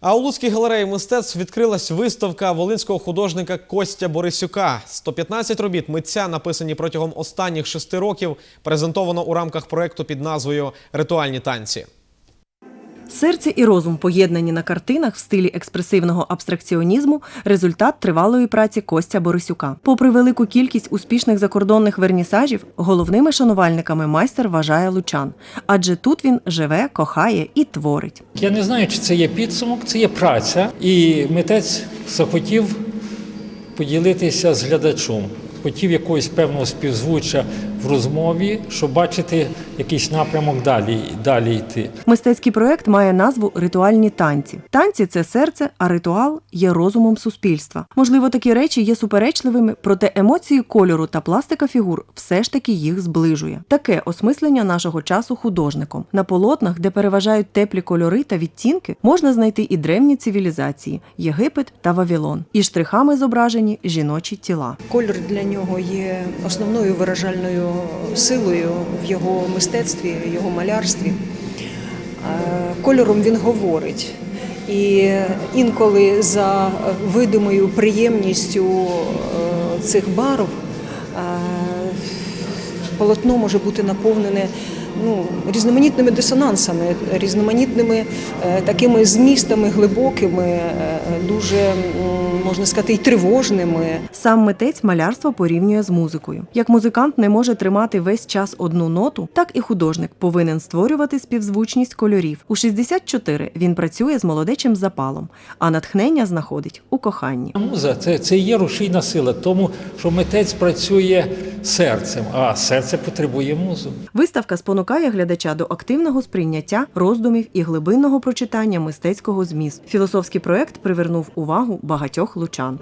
А у Луцькій галереї мистецтв відкрилась виставка волинського художника Костя Борисюка. 115 робіт митця, написані протягом останніх шести років, презентовано у рамках проекту під назвою Ритуальні танці. Серце і розум поєднані на картинах в стилі експресивного абстракціонізму результат тривалої праці Костя Борисюка. Попри велику кількість успішних закордонних вернісажів, головними шанувальниками майстер вважає лучан, адже тут він живе, кохає і творить. Я не знаю, чи це є підсумок, це є праця, і митець захотів поділитися з глядачом, хотів якогось певного співзвуччя в розмові, щоб бачити якийсь напрямок далі, далі йти. Мистецький проект має назву Ритуальні танці. Танці це серце, а ритуал є розумом суспільства. Можливо, такі речі є суперечливими, проте емоції кольору та пластика фігур все ж таки їх зближує. Таке осмислення нашого часу художником. На полотнах, де переважають теплі кольори та відтінки, можна знайти і древні цивілізації Єгипет та Вавилон. І штрихами зображені жіночі тіла. Колір для нього є основною виражальною силою в його мистецтві, його малярстві. Е, Кольором він говорить. І інколи за видимою приємністю е, цих барв полотно може бути наповнене ну, різноманітними дисонансами, різноманітними е, такими змістами глибокими, е, дуже можна сказати, і тривожними. Сам митець малярство порівнює з музикою. Як музикант не може тримати весь час одну ноту, так і художник повинен створювати співзвучність кольорів. У 64 він працює з молодечим запалом, а натхнення знаходить у коханні. Муза це, це є рушійна сила, тому що митець працює серцем, а серце потребує музу. Виставка спонукає глядача до активного сприйняття, роздумів і глибинного прочитання мистецького змісту. Філософський проект привернув увагу багатьох лучан.